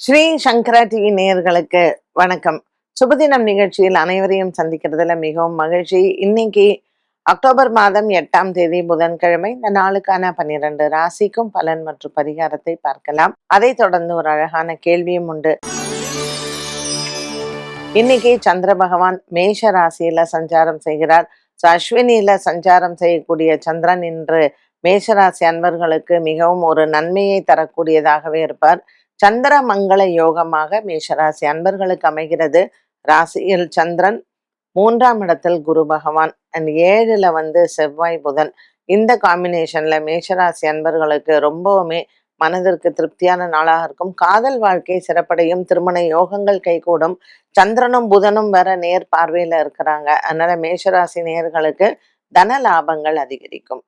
ஸ்ரீ சங்கரா TV நேயர்களுக்கு வணக்கம். சுபதினம் நிகழ்ச்சியில் அனைவரையும் சந்திக்கிறதுல மிகவும் மகிழ்ச்சி. இன்னைக்கு அக்டோபர் மாதம் எட்டாம் தேதி புதன்கிழமை. இந்த நாளுக்கான பன்னிரண்டு ராசிக்கும் பலன் மற்றும் பரிகாரத்தை பார்க்கலாம். அதைத் தொடர்ந்து ஒரு அழகான கேள்வியும் உண்டு. இன்னைக்கு சந்திர பகவான் மேஷ ராசியில சஞ்சாரம் செய்கிறார். So, அஸ்வினியில சஞ்சாரம் செய்யக்கூடிய சந்திரன் இன்று மேஷராசி அன்பர்களுக்கு மிகவும் ஒரு நன்மையை தரக்கூடியதாகவே இருப்பார். சந்திர மங்கள யோகமாக மேஷராசி அன்பர்களுக்கு அமைகிறது. ராசியில் சந்திரன் மூன்றாம் இடத்தில் குரு பகவான். அண்ட் ஏழுல வந்து செவ்வாய் புதன். இந்த காம்பினேஷன்ல மேஷராசி அன்பர்களுக்கு ரொம்பவுமே மனதிற்கு திருப்தியான நாளாக இருக்கும். காதல் வாழ்க்கை சிறப்படையும். திருமண யோகங்கள் கைகூடும். சந்திரனும் புதனும் வர நேர் பார்வையில இருக்கிறாங்க. அதனால மேஷராசி நேர்களுக்கு தன லாபங்கள் அதிகரிக்கும்.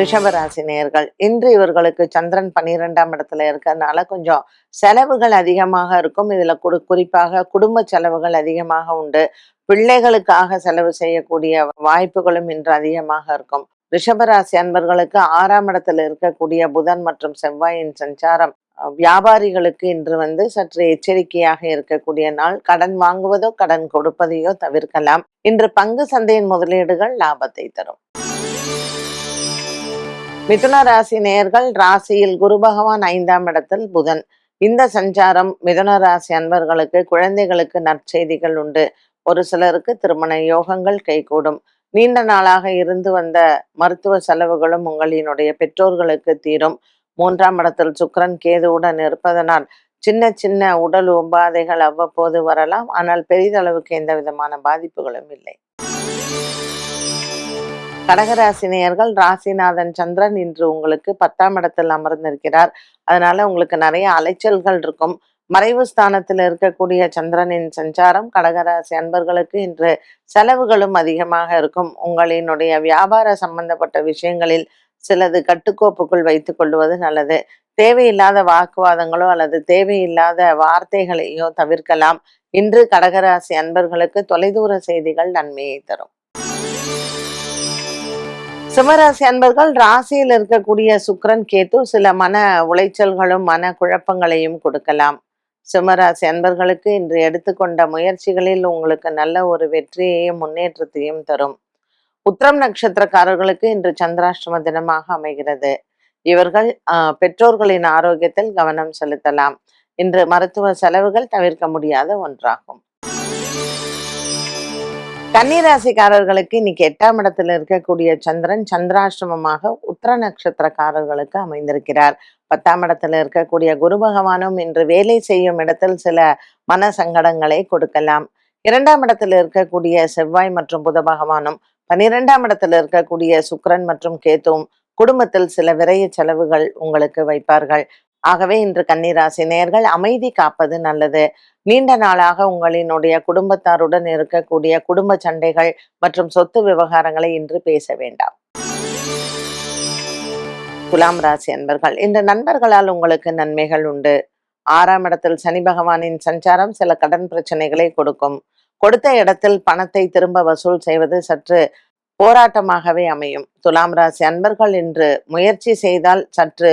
ரிஷபராசி நேர்கள் இன்று இவர்களுக்கு சந்திரன் பன்னிரெண்டாம் இடத்துல இருக்கிறதுனால கொஞ்சம் செலவுகள் அதிகமாக இருக்கும். இதுல குடு குறிப்பாக குடும்ப செலவுகள் அதிகமாக உண்டு. பிள்ளைகளுக்காக செலவு செய்யக்கூடிய வாய்ப்புகளும் இன்று அதிகமாக இருக்கும். ரிஷபராசி அன்பர்களுக்கு ஆறாம் இடத்துல இருக்கக்கூடிய புதன் மற்றும் செவ்வாயின் சஞ்சாரம் வியாபாரிகளுக்கு இன்று வந்து சற்று எச்சரிக்கையாக இருக்கக்கூடிய நாள். கடன் வாங்குவதோ கடன் கொடுப்பதையோ தவிர்க்கலாம். இன்று பங்கு சந்தையின் முதலீடுகள் லாபத்தை தரும். மிதுன ராசி நேர்கள் ராசியில் குரு பகவான் ஐந்தாம் இடத்தில் புதன். இந்த சஞ்சாரம் மிதுன ராசி அன்பர்களுக்கு குழந்தைகளுக்கு நற்செய்திகள் உண்டு. ஒரு சிலருக்கு திருமண யோகங்கள் கைகூடும். நீண்ட நாளாக இருந்து வந்த மருத்துவ செலவுகளும் உங்களினுடைய பெற்றோர்களுக்கு தீரும். மூன்றாம் இடத்தில் சுக்கரன் கேதுவுடன் இருப்பதனால் சின்ன சின்ன உடல் உபாதைகள் அவ்வப்போது வரலாம். ஆனால் பெரிதளவுக்கு எந்த விதமான பாதிப்புகளும் இல்லை. கடகராசினியர்கள் ராசிநாதன் சந்திரன் இன்று உங்களுக்கு பத்தாம் இடத்தில் அமர்ந்திருக்கிறார். அதனால உங்களுக்கு நிறைய அலைச்சல்கள் இருக்கும். மறைவு ஸ்தானத்தில் இருக்கக்கூடிய சந்திரனின் சஞ்சாரம் கடகராசி அன்பர்களுக்கு இன்று செலவுகளும் அதிகமாக இருக்கும். உங்களினுடைய வியாபார சம்பந்தப்பட்ட விஷயங்களில் சிலது கட்டுக்கோப்புக்குள் வைத்துக் கொள்வது நல்லது. தேவையில்லாத வாக்குவாதங்களோ அல்லது தேவையில்லாத வார்த்தைகளையோ தவிர்க்கலாம். இன்று கடகராசி அன்பர்களுக்கு தொலைதூர செய்திகள் நன்மையை தரும். சிம்மராசி அன்பர்கள் ராசியில் இருக்கக்கூடிய சுக்கரன் கேத்து சில மன உளைச்சல்களும் மன குழப்பங்களையும் கொடுக்கலாம். சிம்மராசி அன்பர்களுக்கு இன்று எடுத்துக்கொண்ட முயற்சிகளில் உங்களுக்கு நல்ல ஒரு வெற்றியையும் முன்னேற்றத்தையும் தரும். உத்திரம் நட்சத்திரக்காரர்களுக்கு இன்று சந்திராஷ்டம தினமாக அமைகிறது. இவர்கள் ஆஹ், பெற்றோர்களின் ஆரோக்கியத்தில் கவனம் செலுத்தலாம். இன்று மருத்துவ செலவுகள் தவிர்க்க முடியாத ஒன்றாகும். கன்னிராசிக்காரர்களுக்கு இன்னைக்கு எட்டாம் இடத்துல இருக்கக்கூடிய சந்திரன் சந்திராசிரமமாக உத்தர நட்சத்திரக்காரர்களுக்கு அமைந்திருக்கிறார். பத்தாம் இடத்துல இருக்கக்கூடிய குரு பகவானும் இன்று வேலை செய்யும் இடத்தில் சில மன சங்கடங்களை கொடுக்கலாம். இரண்டாம் இடத்துல இருக்கக்கூடிய செவ்வாய் மற்றும் புத பகவானும் பன்னிரெண்டாம் இடத்துல இருக்கக்கூடிய சுக்கரன் மற்றும் கேத்துவும் குடும்பத்தில் சில விரைய செலவுகள் உங்களுக்கு வைப்பார்கள். ஆகவே இன்று கன்னிராசி நேர்கள் அமைதி காப்பது நல்லது. நீண்ட நாளாக உங்களினுடைய குடும்பத்தாருடன் இருக்கக்கூடிய குடும்ப சண்டைகள் மற்றும் சொத்து விவகாரங்களை இன்று பேச வேண்டாம். துலாம் ராசி அன்பர்கள் இந்த நண்பர்களால் உங்களுக்கு நன்மைகள் உண்டு. ஆறாம் இடத்தில் சனி பகவானின் சஞ்சாரம் சில கடன் பிரச்சனைகளை கொடுக்கும். கொடுத்த இடத்தில் பணத்தை திரும்ப வசூல் செய்வது சற்று போராட்டமாகவே அமையும். துலாம் ராசி அன்பர்கள் இன்று முயற்சி செய்தால் சற்று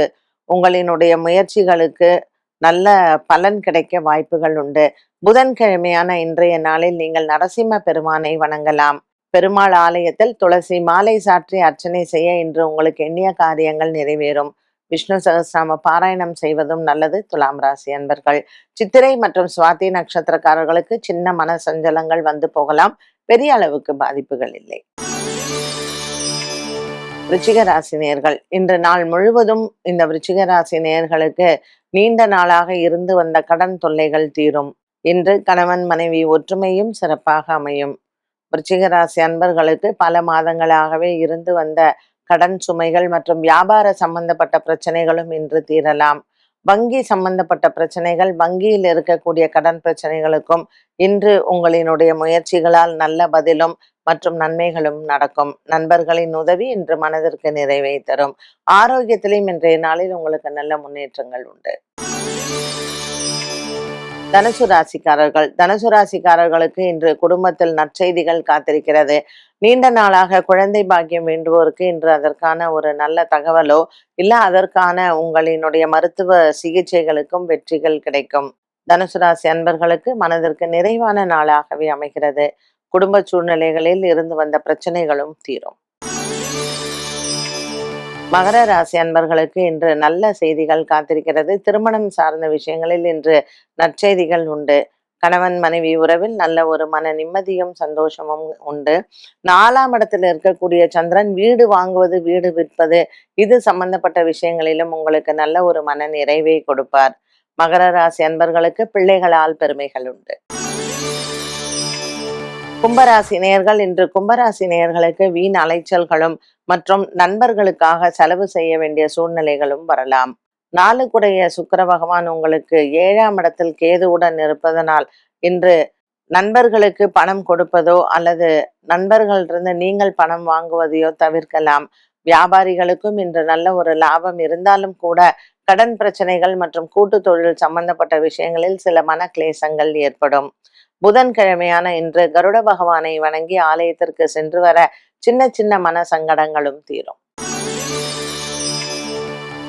உங்களினுடைய முயற்சிகளுக்கு நல்ல பலன் கிடைக்க வாய்ப்புகள் உண்டு. புதன்கிழமையான இன்றைய நாளில் நீங்கள் நரசிம்ம பெருமானை வணங்கலாம். பெருமாள் ஆலயத்தில் துளசி மாலை சாற்றி அர்ச்சனை செய்ய இன்று உங்களுக்கு எண்ணிய காரியங்கள் நிறைவேறும். விஷ்ணு சகஸ்ராம பாராயணம் செய்வதும் நல்லது. துலாம் ராசி அன்பர்கள் சித்திரை மற்றும் சுவாதி நட்சத்திரக்காரர்களுக்கு சின்ன மன சஞ்சலங்கள் வந்து போகலாம். பெரிய அளவுக்கு பாதிப்புகள் இல்லை. விருச்சிக ராசி இன்று நாள் முழுவதும் இந்த விருச்சிக ராசி நேயர்களுக்கு நீண்ட நாளாக இருந்து வந்த கடன் தொல்லைகள் தீரும். இன்று கணவன் மனைவி ஒற்றுமையும் சிறப்பாக அமையும். விருச்சிக ராசி அன்பர்களுக்கு பல மாதங்களாகவே இருந்து வந்த கடன் சுமைகள் மற்றும் வியாபார சம்பந்தப்பட்ட பிரச்சனைகளும் இன்று தீரலாம். வங்கி சம்பந்தப்பட்ட பிரச்சனைகள் வங்கியில் இருக்கக்கூடிய கடன் பிரச்சனைகளுக்கும் இன்று உங்களினுடைய முயற்சிகளால் நல்ல பதிலும் மற்றும் நன்மைகளும் நடக்கும். நண்பர்களின் உதவி இன்று மனதிற்கு நிறைவை தரும். ஆரோக்கியத்திலும் இன்றைய நாளில் உங்களுக்கு நல்ல முன்னேற்றங்கள் உண்டு. தனுசு ராசிக்காரர்கள். தனுசு ராசிக்காரர்களுக்கு இன்று குடும்பத்தில் நற்செய்திகள் காத்திருக்கிறது. நீண்ட நாளாக குழந்தை பாக்கியம் வேண்டுவோருக்கு இன்று அதற்கான ஒரு நல்ல தகவலோ இல்ல அதற்கான உங்களினுடைய மருத்துவ சிகிச்சைகளுக்கும் வெற்றிகள் கிடைக்கும். தனுசு ராசி அன்பர்களுக்கு மனதிற்கு நிறைவான நாளாகவே அமைகிறது. குடும்ப சூழ்நிலைகளில் இருந்து வந்த பிரச்சனைகளும் தீரும். மகர ராசி அன்பர்களுக்கு இன்று நல்ல செய்திகள் காத்திருக்கிறது. திருமணம் சார்ந்த விஷயங்களில் இன்று நற்செய்திகள் உண்டு. கணவன் மனைவி உறவில் நல்ல ஒரு மன நிம்மதியும் சந்தோஷமும் உண்டு. நாலாம் இடத்துல இருக்கக்கூடிய சந்திரன் வீடு வாங்குவது வீடு விற்பது இது சம்பந்தப்பட்ட விஷயங்களிலும் உங்களுக்கு நல்ல ஒரு மன நிறைவை கொடுப்பார். மகர ராசி அன்பர்களுக்கு பிள்ளைகளால் பெருமைகள் உண்டு. கும்பராசி நேர்கள் இன்று கும்பராசி நேயர்களுக்கு வீண் அலைச்சல்களும் மற்றும் நண்பர்களுக்காக செலவு செய்ய வேண்டிய சூழ்நிலைகளும் வரலாம். நாளுக்குடைய சுக்கர பகவான் உங்களுக்கு ஏழாம் இடத்தில் கேதுவுடன் இருப்பதனால் இன்று நண்பர்களுக்கு பணம் கொடுப்பதோ அல்லது நண்பர்களிருந்து நீங்கள் பணம் வாங்குவதையோ தவிர்க்கலாம். வியாபாரிகளுக்கும் இன்று நல்ல ஒரு லாபம் இருந்தாலும் கூட கடன் பிரச்சனைகள் மற்றும் கூட்டு தொழில் சம்பந்தப்பட்ட விஷயங்களில் சில மன கிளேசங்கள் ஏற்படும். புதன்கிழமையான இன்று கருட பகவானை வணங்கி ஆலயத்திற்கு சென்று வர சின்ன சின்ன மன சங்கடங்களும் தீரும்.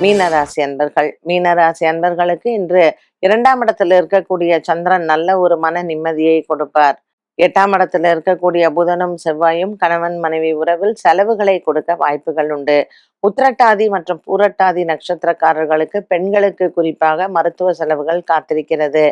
மீனராசி அன்பர்கள் மீனராசி அன்பர்களுக்கு இன்று இரண்டாம் இடத்துல இருக்கக்கூடிய சந்திரன் நல்ல ஒரு மன நிம்மதியை கொடுப்பார். எட்டாம் இடத்துல இருக்கக்கூடிய புதனும் செவ்வாயும் கணவன் மனைவி உறவில் செலவுகளை கொடுக்க வாய்ப்புகள் உண்டு. உத்திரட்டாதி மற்றும் பூரட்டாதி நட்சத்திரக்காரர்களுக்கு பெண்களுக்கு குறிப்பாக மருத்துவ செலவுகள் காத்திருக்கிறது.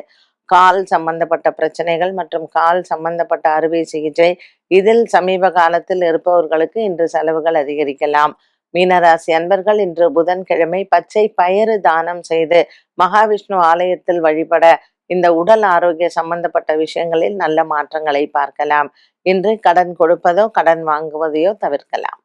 கால் சம்பந்தப்பட்ட பிரச்சனைகள் மற்றும் கால் சம்பந்தப்பட்ட அறுவை சிகிச்சை. இதில் சமீப காலத்தில் இருப்பவர்களுக்கு இன்று செலவுகள் அதிகரிக்கலாம். மீனராசி அன்பர்கள் இன்று புதன்கிழமை பச்சை பயறு தானம் செய்து மகாவிஷ்ணு ஆலயத்தில் வழிபட இந்த உடல் ஆரோக்கிய சம்பந்தப்பட்ட விஷயங்களில் நல்ல மாற்றங்களை பார்க்கலாம். இன்று கடன் கொடுப்பதோ கடன் வாங்குவதையோ தவிர்க்கலாம்.